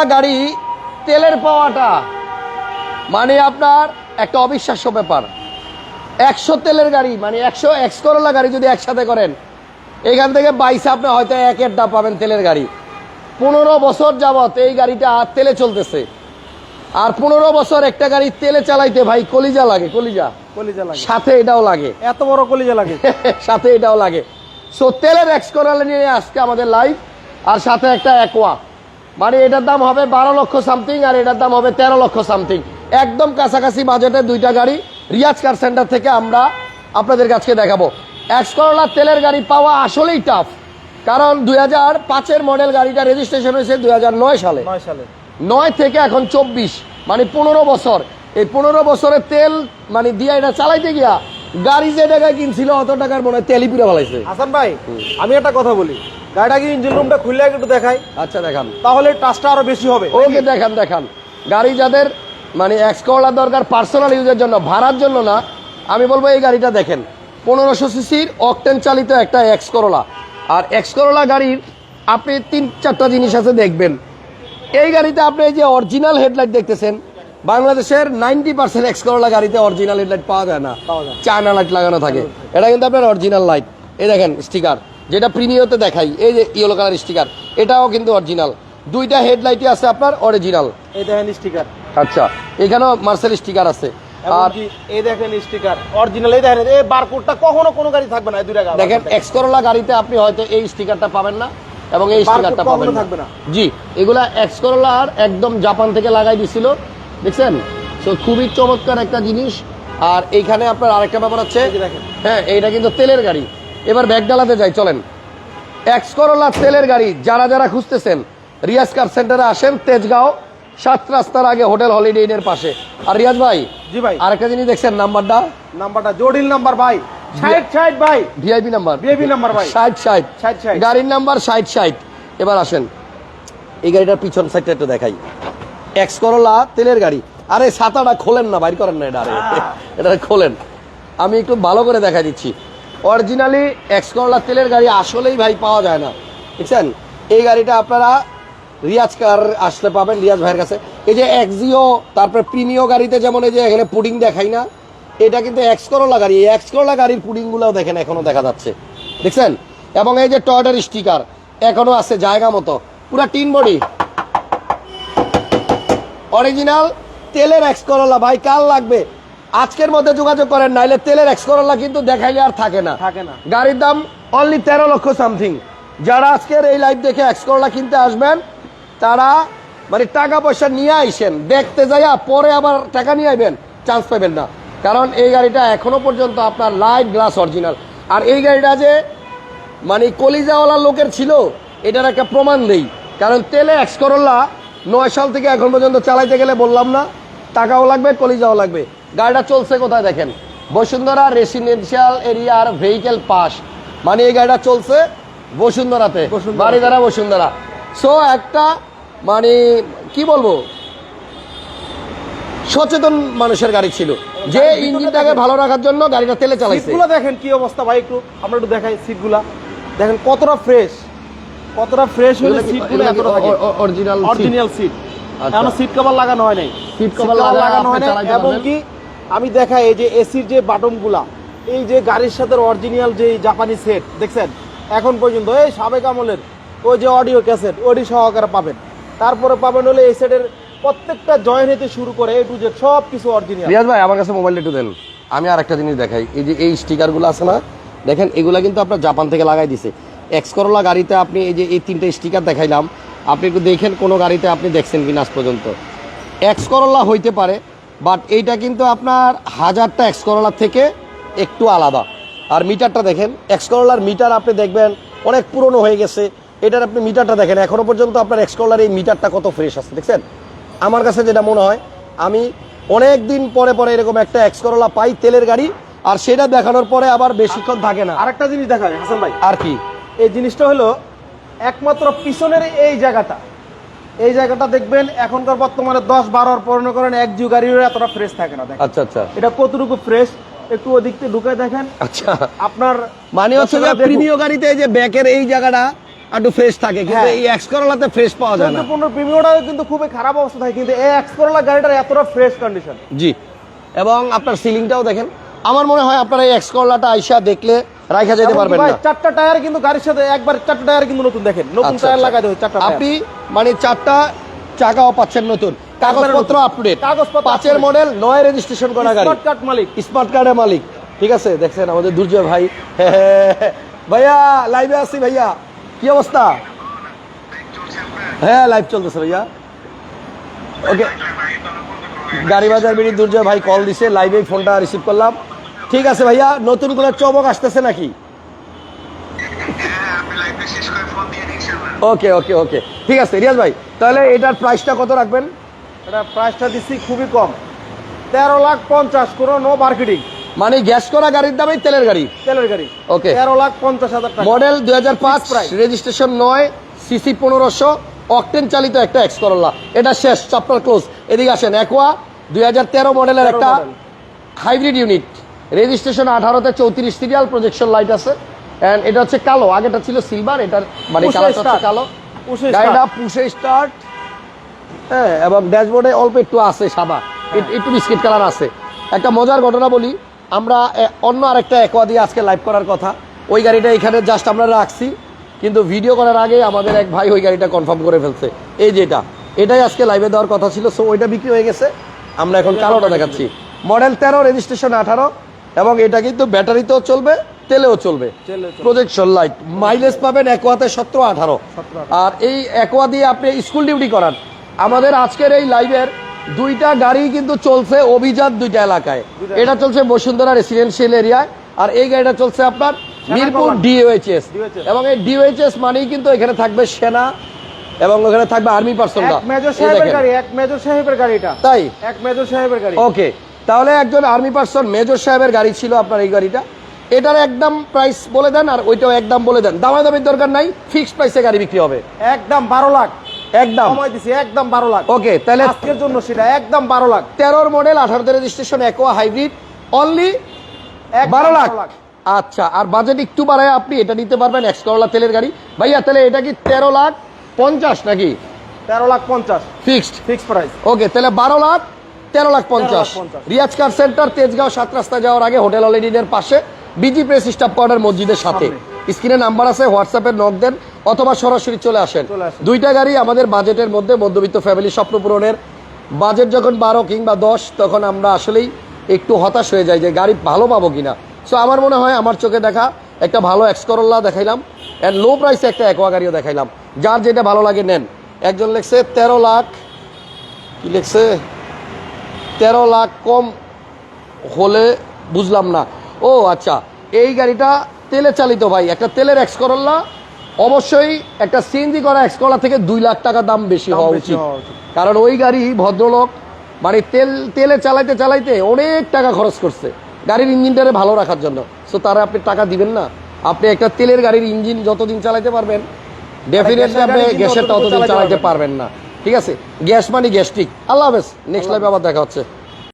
করলা গাড়ি তেলের পাওয়াটা মানে আপনার একটা অবিশ্বাস্য ব্যাপার। একশো তেলের গাড়ি মানে একশো এক্স করলা গাড়ি যদি একসাথে করেন এখান থেকে বাইশে আপনি হয়তো একের ডাব পাবেন তেলের গাড়ি। পনেরো বছর যাবত এই গাড়িটা আর তেলে চলতেছে। আর পনেরো বছর একটা গাড়ি তেলে চালাইতে ভাই কলিজা লাগে কলিজা। কলিজা লাগে। সাথে এটাও লাগে। এত বড় কলিজা লাগে। সাথে এটাও লাগে। সো তেলের এক্স করালে নিয়ে আজকে আমাদের লাইভ আর সাথে একটা অ্যাকোয়া মানে এটার দাম হবে বারো লক্ষ সামথিং আর এটার দাম হবে তেরো লক্ষ সামথিং একদম কাছাকাছি বাজেটের দুইটা গাড়ি রিয়াজ কার সেন্টার থেকে আমরা আপনাদের কাছে দেখাবো। এক্স করোলা তেলের গাড়ি পাওয়া আসলেই টাফ কারণ দুই হাজার পাঁচের মডেল গাড়িটা রেজিস্ট্রেশন হয়েছে দুই হাজার নয় সালে। সালে। নয় থেকে এখন চব্বিশ মানে পনেরো বছর। এই পনেরো বছরের তেল মানে দিয়ে এটা চালাইতে গিয়া গাড়ি যে টাকায় কিনছিল অত টাকার মনে হয় তেলই পুরো ফেলাইছে হাসান ভাই আমি একটা কথা বলি। গাড়িটা কি ইঞ্জিন রুমটা খুলে একটু দেখাই? আচ্ছা দেখান। তাহলে টাচটা আরও বেশি হবে। ওকে দেখান দেখান। গাড়ি যাদের মানে এক্স করলা দরকার পার্সোনাল ইউজের জন্য ভাড়ার জন্য না আমি বলব এই গাড়িটা দেখেন। পনেরোশো সিসির অকটেন চালিত একটা এক্স করলা আর এক্স করলা গাড়ির আপনি তিন চারটা জিনিস আছে দেখবেন। এই গাড়িতে আপনি এই যে অরিজিনাল হেডলাইট দেখতেছেন বাংলাদেশের নাইনটি পার্সেন্ট এক্স করলা গাড়িতে অরিজিনাল হেডলাইট পাওয়া যায় না। পাওয়া যায়। চায়না লাইট লাগানো থাকে। এটা কিন্তু আপনার অরিজিনাল লাইট এই দেখেন স্টিকার যেটা প্রিমিয়তে দেখাই এই যে ইয়েলো কালার স্টিকার এটাও কিন্তু অরিজিনাল দুইটা হেডলাইটই আছে আপনার অরিজিনাল এই দেখেন স্টিকার আচ্ছা এখানেও মার্সেল স্টিকার আছে। আর এই দেখেন স্টিকার অরিজিনাল এই দেখেন এই বারকোডটা কখনো কোনো গাড়ি থাকবে না এই দুইটা দেখেন এক্স করোলা গাড়িতে আপনি হয়তো এই স্টিকারটা পাবেন না এবং এই স্টিকারটা পাবেন না। থাকবে না। জি এগুলা এক্স করোলার একদম জাপান থেকে লাগাই দিছিল দেখছেন? তো খুবই চমৎকার একটা জিনিস। আর এইখানে আপনার আরেকটা ব্যাপার হচ্ছে দেখেন। হ্যাঁ এইটা কিন্তু তেলের গাড়ি। এবার ব্যাগ ডালাতে যাই চলেন। এক্স করোলা তেলের গাড়ি যারা যারা খুঁজতেছেন রিয়াজ কার সেন্টারে আসেন তেজগাঁও সাত রাস্তার আগে হোটেল হলিডে ইনের পাশে। আর রিয়াজ ভাই জি ভাই। আরেকটা জিনিস দেখছেন নাম্বারটা? নাম্বারটা জটিল নাম্বার ভাই। ভাই। VIP number. VIP নাম্বার ভাই। ষাট ষাট। 60 60 গাড়ির নাম্বার ষাট ষাট। এবার আসেন। এই গাড়িটার পিছন সাইডটা একটু দেখাই। এক্স করলা তেলের গাড়ি। আরে ছাতাটা খোলেন না বাইর করেন না এটা আরে। এটা খোলেন। আমি একটু ভালো করে দেখা দিচ্ছি। অরিজিনালি এক্স তেলের গাড়ি আসলেই ভাই পাওয়া যায় না। বুঝছেন এই গাড়িটা আপনারা রিয়াজ কার আসলে পাবেন, রিয়াজ ভাইয়ের কাছে। এই যে এক্সিও, তারপরে প্রিমিও গাড়িতে যেমন এই যে এখানে পুডিং দেখাই না, এটা কিন্তু এক্স করলা গাড়ি। এই এক্স গাড়ির পুডিংগুলোও দেখেন এখনও দেখা যাচ্ছে। দেখছেন? এবং এই যে টয়টার স্টিকার এখনও আছে জায়গা মতো। পুরা টিন বডি। অরিজিনাল তেলের এক্স করলা ভাই কাল লাগবে? আজকের মধ্যে যোগাযোগ করেন নাইলে তেলের এক্স করলা কিন্তু দেখাইলে আর থাকে না। থাকে না। গাড়ির দাম অনলি তেরো লক্ষ সামথিং যারা আজকের এই লাইভ দেখে এক্স করলা কিনতে আসবেন তারা মানে টাকা পয়সা নিয়ে আইসেন দেখতে যাইয়া পরে আবার টাকা নিয়ে আইবেন চান্স পাবেন না। কারণ এই গাড়িটা এখনও পর্যন্ত আপনার লাইট গ্লাস অরিজিনাল আর এই গাড়িটা যে মানে কলিজাওয়ালা লোকের ছিল এটার একটা প্রমাণ দেই। কারণ তেলে এক্স করল্লা নয় সাল থেকে এখন পর্যন্ত চালাইতে গেলে বললাম না টাকাও লাগবে কলিজাও লাগবে। গাড়িটা চলছে কোথায় দেখেন? বসুন্ধরা রেসিডেন্সিয়াল এরিয়ার ভেহিকেল পাস মানে এই গাড়িটা চলছে বসুন্ধরাতে বসুন্ধরা। বাড়িধারা বসুন্ধরা। সো একটা মানে কি বলব? সচেতন মানুষের গাড়ি ছিল যে ইঞ্জিনটাকে ভালো রাখার জন্য গাড়িটা তেলে চালাইছে। সিটগুলো দেখেন কি অবস্থা ভাই একটু আমরা একটু দেখাই সিটগুলা। দেখেন কতটা ফ্রেশ কতটা ফ্রেশ হলে সিটগুলো এতটা থাকে? অ- অ- original seat? Original seat. এখনও সিট কভার লাগানো হয় নাই। Seat cover লাগানো হয় নাই এবং কি আমি দেখাই এই যে এসির যে বাটনগুলা এই যে গাড়ির সাথে অরিজিনাল যে জাপানি সেট দেখছেন? এখন পর্যন্ত এই সাবেক আমলের ওই যে অডিও ক্যাসেট ওডি সহকারে পাবেন। তারপরে পাবেন হলে এই সেটের প্রত্যেকটা জয়েন হতে শুরু করে এ টু জেড সব কিছু অরিজিনাল রিয়াজ ভাই আমার কাছে মোবাইল একটু দেন। আমি আর একটা জিনিস দেখাই। এই যে এই স্টিকারগুলো আছে না দেখেন এগুলা কিন্তু আপনার জাপান থেকে লাগাই দিছে। এক্স করোলা গাড়িতে আপনি এই যে এই তিনটে স্টিকার দেখাইলাম আপনি একটু দেখেন কোনো গাড়িতে আপনি দেখছেন কিনা আজ পর্যন্ত। এক্স করোলা হইতে পারে বাট এইটা কিন্তু আপনার হাজারটা এক্স করোলার থেকে একটু আলাদা। আর মিটারটা দেখেন এক্স করোলার মিটার আপনি দেখবেন অনেক পুরনো হয়ে গেছে। এটার আপনি মিটারটা দেখেন এখনও পর্যন্ত আপনার এক্স করোলার এই মিটারটা কত ফ্রেশ আছে দেখছেন? আমার কাছে যেটা মনে হয় আমি অনেক দিন পরে পরে এরকম একটা এক্স করোলা পাই তেলের গাড়ি আর সেটা দেখানোর পরে আবার বেশিক্ষণ থাকে না। আরেকটা জিনিস দেখায় হাসান ভাই। আর কি? এই জিনিসটা হলো একমাত্র পিছনের এই জায়গাটা। এই জায়গাটা দেখবেন এখনকার বর্তমানে দশ বারোর পরিণত করেন এক জিও গাড়িরও এতটা ফ্রেশ থাকে না আচ্ছা আচ্ছা। এটা কতটুকু ফ্রেশ একটু ওদিক থেকে ঢুকে দেখেন। আচ্ছা। আপনার মানে হচ্ছে যে প্রিমিয় গাড়িতে এই যে ব্যাকের এই জায়গাটা একটু ফ্রেশ থাকে কিন্তু হ্যাঁ। এই এক্স করলাতে ফ্রেশ পাওয়া যায় না। পনেরো প্রিমিয়মটা কিন্তু খুবই খারাপ অবস্থা থাকে কিন্তু এই এক্স করোলা গাড়িটার এতটা ফ্রেশ কন্ডিশন জি। এবং আপনার সিলিংটাও দেখেন। আমার মনে হয় আপনার এই এক্স করলাটা আইসা দেখলে রাখা যেতে পারবেন ভাই না। চারটা টায়ার কিন্তু গাড়ির সাথে একবার চারটা টায়ার কিন্তু নতুন দেখেন। নতুন আচ্ছা, টায়ার আচ্ছা। লাগাই দেবে চারটা আপনি মানে চারটা চাকাও পাচ্ছেন নতুন। কাগজপত্র আপডেট কাগজপত্র পাঁচের। মডেল নয় রেজিস্ট্রেশন করা গাড়ি। স্মার্ট কার্ড মালিক। স্মার্ট কার্ডের মালিক। ঠিক আছে দেখছেন আমাদের দুর্জয় ভাই। ভাইয়া লাইভে আছি ভাইয়া। কি অবস্থা? হ্যাঁ লাইভ চলতেছে ভাইয়া। ওকে গাড়ি বাজার মিনি দুর্জয় ভাই কল দিছে লাইভে ফোনটা রিসিভ করলাম। ঠিক আছে ভাইয়া নতুন করে চমক আসতেছে নাকি? হ্যাঁ আপনি লাইভটা শেষ করে ফোন দিয়ে দিন ইনশাআল্লাহ ওকে ওকে ওকে। ঠিক আছে রিয়াজ ভাই তাহলে এটার প্রাইসটা কত রাখবেন? এটা প্রাইসটা দিচ্ছি খুবই কম। তেরো লাখ পঞ্চাশ কোনো নো মার্কেটিং মানে গ্যাস করা গাড়ির দামে তেলের গাড়ি? তেলের গাড়ি। ওকে। তেরো লাখ পঞ্চাশ হাজার টাকা। মডেল দুই হাজার পাঁচ। রেজিস্ট্রেশন নয় সিসি পনেরোশো অকটেন চালিত একটা এক্স করল্লা এটা শেষ চ্যাপ্টার ক্লোজ এদিকে আসেন একোয়া দুই হাজার তেরো মডেলের একটা হাইব্রিড ইউনিট রেজিস্ট্রেশন আঠারোতে চৌত্রিশ সিরিয়াল প্রজেকশন লাইট আছে। এন্ড এটা হচ্ছে কালো আগেটা ছিল সিলভার এটার মানে কালারটা কালো। গাড়িটা পুষে স্টার্ট হ্যাঁ এবং ড্যাশবোর্ডে অল্প একটু আছে সাদা। একটু- একটু বিস্কিট কালার আছে। একটা মজার ঘটনা বলি আমরা অন্য আরেকটা একোয়া দিয়ে আজকে লাইভ করার কথা। ওই গাড়িটা এখানে জাস্ট আমরা রাখছি। কিন্তু ভিডিও করার আগে আমাদের এক ভাই ওই গাড়িটা কনফার্ম করে ফেলছে। এই যেটা এটাই আজকে লাইভে দেওয়ার কথা ছিল। সো ওইটা বিক্রি হয়ে গেছে। আমরা এখন কালোটা দেখাচ্ছি। মডেল তেরো রেজিস্ট্রেশন আঠারো। এবং এটা কিন্তু ব্যাটারিতেও চলবে তেলেও চলবে। প্রজেকশন লাইট মাইলেজ পাবেন একোয়াতে সতেরো আঠারো। আর এই একোয়া দিয়ে আপনি স্কুল ডিউটি করান। আমাদের আজকের এই লাইভের দুইটা গাড়ি কিন্তু চলছে অভিজাত দুইটা এলাকায়। এটা চলছে বসুন্ধরা রেসিডেন্সিয়াল এরিয়ায় আর এই গাড়িটা চলছে আপনার মিরপুর। ডিওএইচএস এবং এই ডিওএইচএস মানেই কিন্তু এখানে থাকবে সেনা এবং ওখানে থাকবে আর্মি পার্সনরা এক মেজর সাহেবের গাড়ি এক মেজর সাহেবের গাড়ি এটা তাই? এক মেজর সাহেবের গাড়ি। ওকে তাহলে একজন আর্মি পার্সন মেজর সাহেবের গাড়ি ছিল আপনার এই গাড়িটা। এটার একদম প্রাইস বলে দেন আর ওইটাও একদম বলে দেন। দামাদামির দরকার নাই ফিক্সড প্রাইসে গাড়ি বিক্রি হবে। একদম বারো লাখ। একদম সময় দিছি একদম বারো লাখ। ওকে তাহলে আজকের জন্য সেটা একদম বারো লাখ। তেরোর মডেল আঠারোতে রেজিস্ট্রেশন একোয়া হাইব্রিড অনলি বারো লাখ। আচ্ছা আর বাজেট একটু বাড়ায় আপনি এটা নিতে পারবেন এক্স করলা তেলের গাড়ি। ভাইয়া তাহলে এটা কি তেরো লাখ পঞ্চাশ নাকি? তেরো লাখ পঞ্চাশ। ফিক্সড ফিক্স প্রাইস ওকে তাহলে বারো লাখ তেরো লাখ পঞ্চাশ। 13,50,000 রিয়াজ কার সেন্টার তেজগাঁও সাত রাস্তা যাওয়ার আগে হোটেল অলরেডিনের পাশে। বিজি প্রেস স্টাফ কোয়ার্টার মসজিদের সাথে। স্ক্রিনে নাম্বার আছে হোয়াটসঅ্যাপে নক দেন অথবা সরাসরি চলে আসেন। দুইটা গাড়ি আমাদের বাজেটের মধ্যে মধ্যবিত্ত ফ্যামিলি স্বপ্ন পূরণের। বাজেট যখন বারো কিংবা দশ তখন আমরা আসলেই একটু হতাশ হয়ে যাই যে গাড়ি ভালো পাবো কিনা। সো আমার মনে হয় আমার চোখে দেখা একটা ভালো এক্স করল্লা দেখাইলাম অ্যান্ড লো প্রাইসে একটা অ্যাকোয়া গাড়িও দেখাইলাম। যার যেটা ভালো লাগে নেন। একজন লেখছে তেরো লাখ কি লিখছে? তেরো লাখ কম হলে বুঝলাম না। ও আচ্ছা এই গাড়িটা তেলে চালিত ভাই একটা তেলের এক্স করল্লা অবশ্যই একটা সিএনজি করা এক্স করলা থেকে দুই লাখ টাকা দাম বেশি হওয়া উচিত। কারণ ওই গাড়ি ভদ্রলোক মানে তেল তেলে চালাইতে চালাইতে অনেক টাকা খরচ করছে। গাড়ির ইঞ্জিনটারে ভালো রাখার জন্য। সো তারা আপনি টাকা দিবেন না। আপনি একটা তেলের গাড়ির ইঞ্জিন যতদিন চালাইতে পারবেন ডেফিনেটলি আপনি গ্যাসেরটা অতটুকু অতদিন চালাতে চালাতে পারবেন পারবেন না। ঠিক আছে? গ্যাস মানে গ্যাস্ট্রিক। আল্লাহ হাফেজ। নেক্সট লাইভে আবার দেখা হচ্ছে।